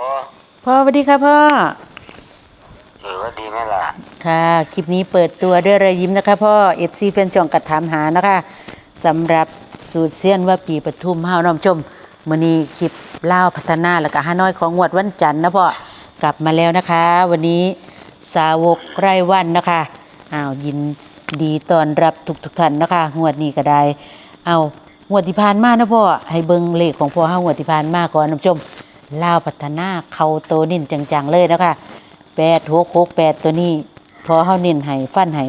โอ้พ่อสวัสดีค่ะพ่อเออว่าดีไหมล่ะค่ะ คลิปนี้เปิดตัวด้วยรอยยิ้มนะคะพ่อ FC แฟนจองกัดถามหานะคะสำหรับสูตรเสี้ยนว่าปีปทุมเฮาน้อมชมมื้อนี้คลิปเล่าวพัฒนาแล้วก็ฮานอยของงวดวันจันทร์นะพ่อกลับมาแล้วนะคะ วันนี้สาวกไร่วันนะคะอ้าวยินดีต้อนรับทุกทุกๆท่านนะคะงวดนี้ก็ได้ เอางวดที่ผ่านมานะพ่อให้เบิ่งเลขของพ่อเฮางวดที่ผ่านมาก่อนน้อมชม ลาวพัฒนาเขาโตนิ่นจังๆเลยนะคะแปดหกหกแปดตัวนี้ พอเฮาเน้นให้ฟันให้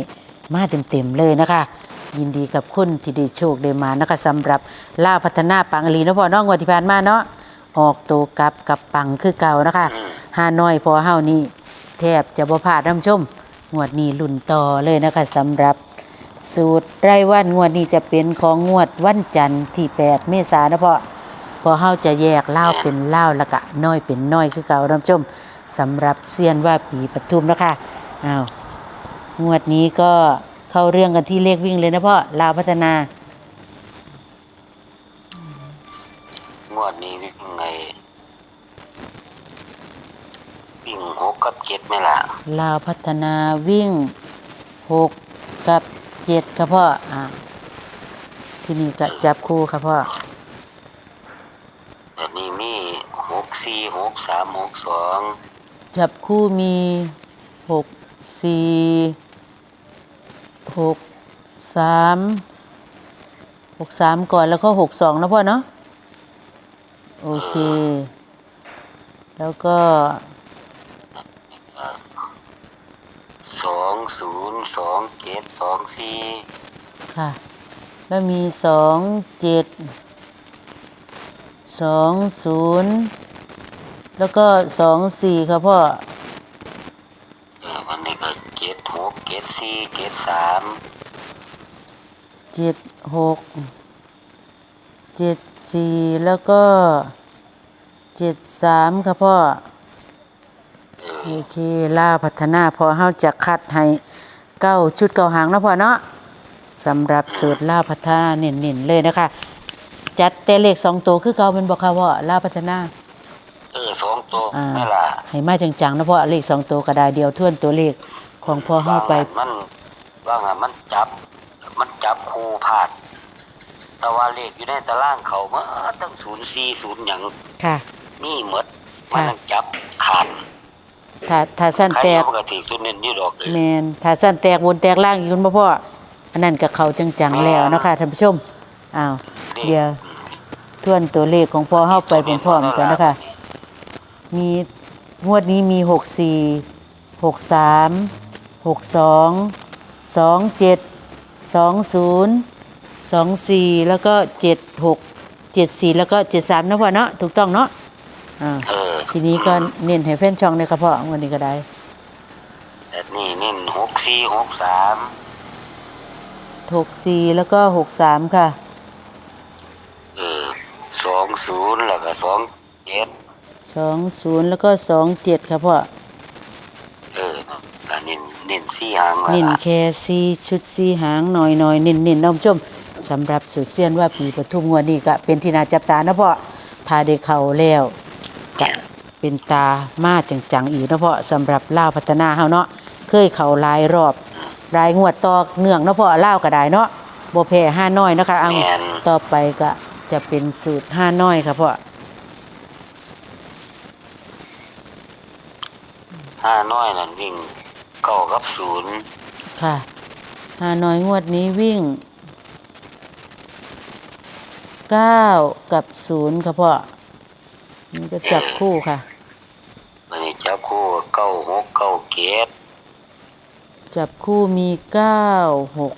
มาเต็มๆเลยนะคะ ยินดีกับคุณที่ได้โชคได้มานะคะสำหรับล่าพัฒนาปังอลีนะพ่อน้องวันที่ผ่านมาเนาะออกโตกับกับปังคือเก่านะคะหาน้อยพอเฮานี่แทบจะบ่พลาดท่านชมงวดนี้ลุ่นต่อเลยนะคะสำหรับสูตรรายวันงวดนี้จะเป็นของงวดวันจันทร์ที่ 8 เมษายนนะพ่อ พอเฮาจะแยกเล่าวเป็นเล่าวแล้วก็น้อยเป็นน้อยคือเก่าท่านผู้ชมสำหรับเซียนว่าปีปทุมนะคะอ้าวงวดนี้ก็เข้าเรื่องกันที่เลขวิ่งเลยนะพ่อลาวพัฒนางวดนี้วิ่งไงวิ่งหกกับเจ็ดไหมล่ะลาวพัฒนาวิ่งหกกับเจ็ดครับพ่ออ่าที่นี่ก็จับคู่ครับพ่อ แบบนี้มีหกสี่ หกสามหกสองจับคู่มีหกสี่หกสามหกสามก่อนแล้วก็หกสองนะพ่อเนาะโอเค แล้วก็สองศูนย์สองเจ็ดสองสี่ค่ะ แล้วมีสองเจ็ดสองศูนย์ แล้วก็สองสี่ครับพ่อเออวันนี้ก็เจ็ดหกเจ็ดสี่เจ็ดสามเจ็ดหกเจ็ดสี่แล้วก็เจ็ดสามครับพ่อเออโอเคล่าพัฒนาพอเฮาจะคัดให้เก้าชุดเก้าหางเนาะพ่อเนาะสำหรับสูตรล่าพัฒนาเน้นๆเลยนะคะ จัดแต่เลขสองตัวคือเก่าเป็นบอกค่ะว่าล่าพัฒนาเออสอง ตัวอ่าไหม่ล่ะให้มาจังๆนะพ่อเลขสองตัวกระดาษเดียวทวนตัวเลขของพ่อเฮาไปบงอันมันว่างอันมันจับ มันจับคู่พลาด แต่ว่าเลขอยู่ในตารางเขามาตั้งศูนย์สี่ศูนย์อย่างค่ะ นี่หมดค่ะ มันจับขาดถ้าถ้าสั้นใครแตกเอามันก็ถือทุนเน้นอยู่ดอกเอแมอนถ้าสั้นแตกบนแตกล่างอีกคุณพ่ออันนั้นกับเขาจังๆแล้วนะคะท่านผู้ชมอ้าวเดี๋ยวทวนตัวเลขของพ่อเฮาไปพร้อมๆกันนะคะ มีงวดนี้มีหกสี่หกสามหกสองสองเจ็ดสองศูนย์สองสี่แล้วก็เจ็ดหกเจ็ดสี่แล้วก็เจ็ดสามนะพ่อเนาะถูกต้องเนาะอ่าเออทีนี้ก็เน้นให้แฟนช่องเลยครับพ่อวันนี้ก็ได้แต่นี่เน้นหกสี่หกสามหกสี่แล้วก็หกสามค่ะ เออสองศูนย์แล้วก็สองเจ็ด สองศูนย์แล้วก็สองเจ็ดครับพ่อเออก็เน้นเน้นสี่หางละเน้นแค่สี่ชุดสี่หางหน่อยหน่อยๆเน้นเน้นน้องผู้ชมสำหรับสุดเสียนว่าปีปทุมงวดนี้ก็เป็นที่น่าจับตานะพ่อถ้าได้เข้าแล้วก็เป็นตามาจังๆอีกนะพ่อสำหรับล่าวพัฒนาเฮาเนาะเคยเข้าหลายรอบรายงวดต่อเนื่องเนาะพ่อล่าวก็ได้เนาะบ่แพ้ห้าน้อยนะคะเอาแม่นต่อไปก็จะเป็นสูตรห้าน้อยครับพ่อ ห้าน้อยนั่นวิ่งเก้ากับศูนย์ค่ะห้าน้อยงวดนี้วิ่งเก้ากับศูนย์ครับพ่อนี่ก็จับคู่ค่ะ มันนี้จับคู่เก้าหกเก้าเจ็ดจับคู่มีเก้าหก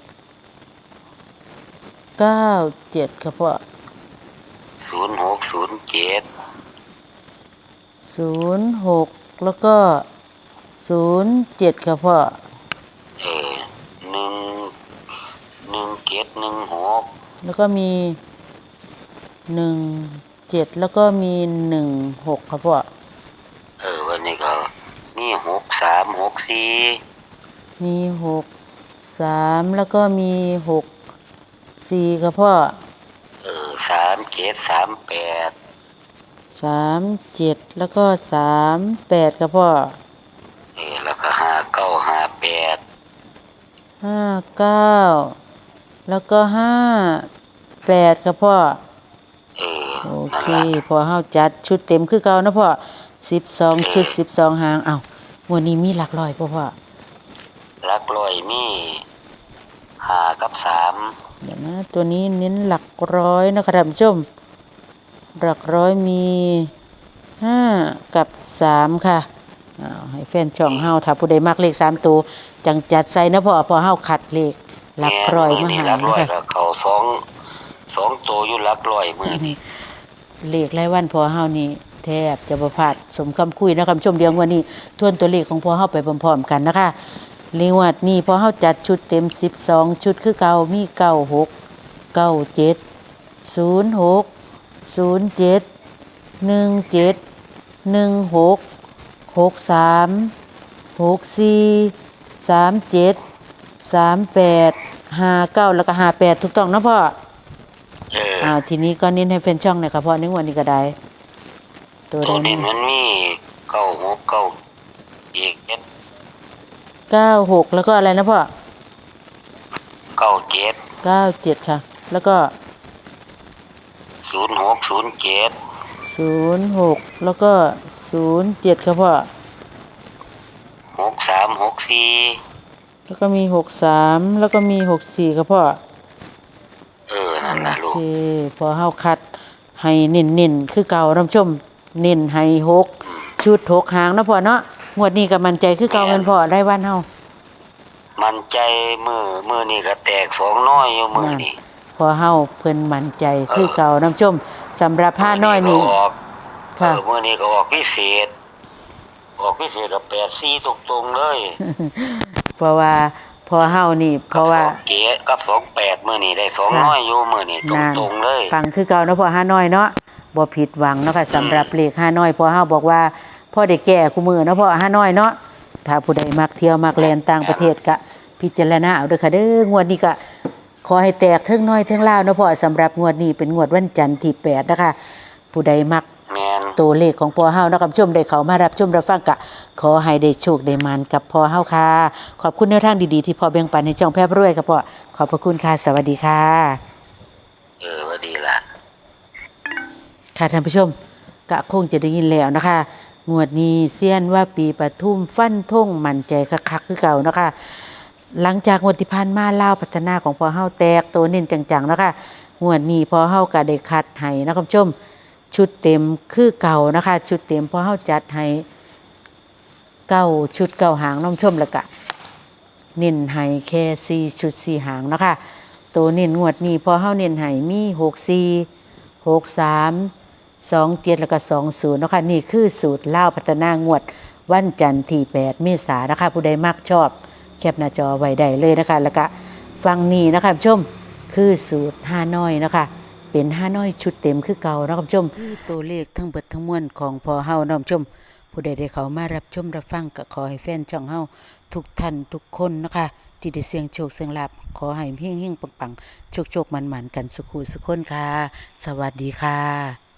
เก้าเจ็ดครับพ่อศูนย์หกศูนย์เจ็ดศูนย์หกแล้วก็ ศูนย์เจ็ดครับพ่อเออหนึ่งหนึ่งเจ็ดหนึ่งหกแล้วก็มีหนึ่งเจ็ดแล้วก็มีหนึ่งหกครับพ่อเออวันนี้ก็นี่หกสามหกสี่มีหกสามแล้วก็มีหกสี่ครับพ่อเออสามเจ็ดสามแปดสามเจ็ดแล้วก็สามแปดครับพ่อเออแล้วก็หาเก้าหาแปด ห้าเก้าแล้วก็ห้าแปดครับพ่อ เออโอนั่นเค ล่ะพอเฮาจัดชุดเต็มคือเก่านะพ่อสิบสองชุดสิบสองหาง เอ้าวันนี้มีหลักร้อยพ่อพ่อลักลอยมีหากับสามเดี๋ยวนะตัวนี้เน้นหลักร้อยนะครับท่านผู้ชม หลักร้อยมีห้ากับสามค่ะอ้าว ให้แฟนช่องเฮาถ้าผู้ใดมักเลขสามตัวจังจัดใส่นะพ่อพอเฮาขัดเลขหลักร้อยมานี่หาลักลนะอยคะก็เขาสองสองตัวอยู่ลักลอยมือนี่เลขรายวันพอเฮานี่แทบจะบ่พลาดสมคำคุยนะคำชมเดียววันนี้ทวนตัวเลขของพอเฮาไปพร้อมๆกันนะคะเลงวัดนี้พอเฮาจัดชุดเต็ม12ชุดคือเก่ามี 96 97 06 07 17 16 63 64 37 38 59แล้วก็58ถูกต้องนะพ่อเอออ้าวทีนี้ก็เน้นให้เป็นช่องหนะครับเพราะในวันนี้ก็ได้ ตัวตัวใดนี้นะมันมีเก้าหกเก้าอีกเจ็ดเก้าหกแล้วก็อะไรนะพ่อเก้าเจ็ดเก้าเจ็ดค่ะ แล้วก็ศูนย์หกศูนย์เจ็ด ศูนย์หกแล้วก็ศูนย์เจ็ดครับพ่อหกสามหกสี่แล้วก็มีหกสามแล้วก็มีหกสี่ครับพ่อเออนั่นนะโอลูกเคพอเฮาคัดให้เน้นเน้นๆคือเก่าท่านผู้ชม เน้นให้หกชุดหกหางนะพ่อเนาะงวดนี้ก็มั่นใจคือเก่าแมันพ่อได้วันเฮามันใจมือมือนี่ก็แตกสองน้อยอยู่มือนี่พอเฮาเพิ่นมั่นใจคือเก่าน้ำชม สำหรับผ้าน้อยนี่ ก็ออกเอค่ะอมือนี่ก็ออกพิเศษ ออกพิเศษกับแปดสี่ตรงๆเลยเพราะว่าพอเฮานี่ เพราะว่ากับสองเก๋กับสองแปดมือนี่ได้สองค่ะน้อยอยู่มือนี่ตรงๆเลย ฟังคือเก่าเนาะพอห้าน้อยเนาะบ่ผิดหวังเนาะค่ะสำหรับเลขห้าน้อยพอเฮาบอกว่าพ่อได้แก่คู่มือเนาะพ่อห้าน้อยเนาะถ้าผู้ใดมักเที่ยวมักแลนต่างประเทศก็พิจารณาเอาเด้อค่ะเด้องวดนี้ก็ ขอให้แตกเทั้งน้อยเทั้งลาวเนาะพ่อสำหรับงวดนี้เป็นงวดวันจันทร์ที่8นะคะ ผู้ใดมักแมนตัวเลขของพ่อเฮาเนาะคุณผู้ชมได้เขามารับชมรับฟังกะ ขอให้ได้โชคได้มานกับพ่อเฮาค่ะ ขอบคุณแนวทางดีๆที่พ่อแบ่งปันให้ช่องแพร่รวยกับพ่อขอบพระคุณค่ะสวัสดีค่ะ เออว่าดีละ ค่ะท่านผู้ชมกะคงจะได้ยินแล้วนะคะ งวดนี้เซียนว่าปีปทุมฟันท่งมั่นใจคักๆคือเก่านะคะ หลังจากงวดที่ผ่านมาเล่าพัฒนาของพอเฮาแตกตัวเน้นจังๆนะคะงวดนี้พอเฮาก็ได้คัดให้นะคุณผู้ชม ชุดเต็มคือเก่านะคะ ชุดเต็มพอเฮาจัดให้เก้าชุดเก้าหางน้องชมแล้วก็เน้นให้แค่สี่ชุดสี่หางนะคะตัวเน้นงวดนี้พอเฮาเน้นให้มีหกสี่หกสามสองเจ็ดแล้วก็สองศูนย์นะคะนี่คือสูตรเล่าพัฒนางวดวันจันทร์ที่แปดเมษานนะคะผู้ใดมักชอบ แคปหน้าจอไว้ได้เลยนะคะ แล้วก็ฟังนี้นะคะผู้ชมคือสูตรห้าน้อยนะคะ เป็นห้าน้อยชุดเต็มคือเก่านะคุณผู้ชมตัวเลขทั้งเบิดทั้งมวลของพอเฮาน้องชม ผู้ใดได้เขามารับชมรับฟังก็ขอให้แฟนช่องเฮาทุกท่านทุกคนนะคะที่ได้เสียงโชคเสียงลาบขอให้เฮงๆปังๆโชคๆมันๆกันสุขุสุขคนค่ะ สวัสดีค่ะ